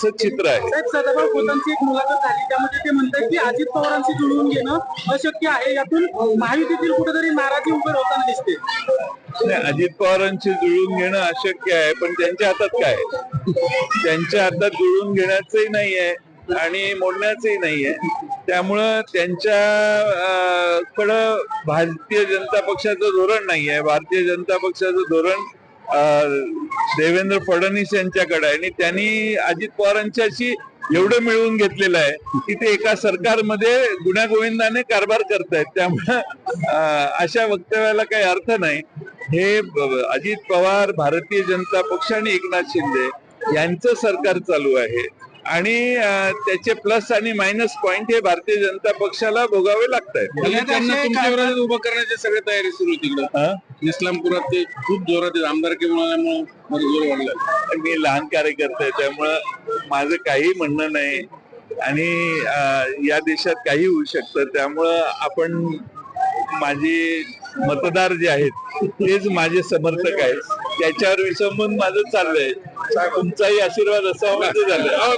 असं चित्र आहे. साहेब सदाभाऊ खोतांची एक मुलाखत झाली. त्यामध्ये ते म्हणतात की अजित पवारांशी जुळवून घेणं अशक्य आहे. यातून महायुतीतील कुठेतरी नाराजी उभे होताना दिसते. नाही, अजित पवारांशी जुळून घेणं अशक्य आहे पण त्यांच्या हातात काय आहे? त्यांच्या हातात जुळून घेण्याचंही नाही आहे आणि मोडण्याचंही नाही आहे. त्यामुळं त्यांच्या अं, कडं भारतीय जनता पक्षाचं धोरण नाही आहे. भारतीय जनता पक्षाचं धोरण देवेंद्र फडणवीस यांच्याकडे आहे. आणि त्यांनी अजित पवारांच्याशी एवढं मिळवून घेतलेलं आहे की ते एका सरकारमध्ये गुण्यागोविंदाने कारभार करतायत त्यामुळं अशा वक्तव्याला काही अर्थ नाही. हे अजित पवार भारतीय जनता पक्ष आणि एकनाथ शिंदे यांचं सरकार चालू आहे. आणि त्याचे प्लस आणि मायनस पॉइंट हे भारतीय जनता पक्षाला भोगावे लागत विरोधात उभं करण्याची सगळी तयारी सुरू तिकडं. इस्लामपुरात ते खूप जोरात आहेत वाढला मी लहान कार्यकर्ता आहे त्यामुळं माझं काही म्हणणं नाही. आणि या देशात काही होऊ शकतं त्यामुळं आपण माझे मतदार जे आहेत तेच माझे समर्थक आहेत. त्याच्यावर विसंबून माझं चाललंय. तुमचाही आशीर्वाद असा म्हणजे झालं हो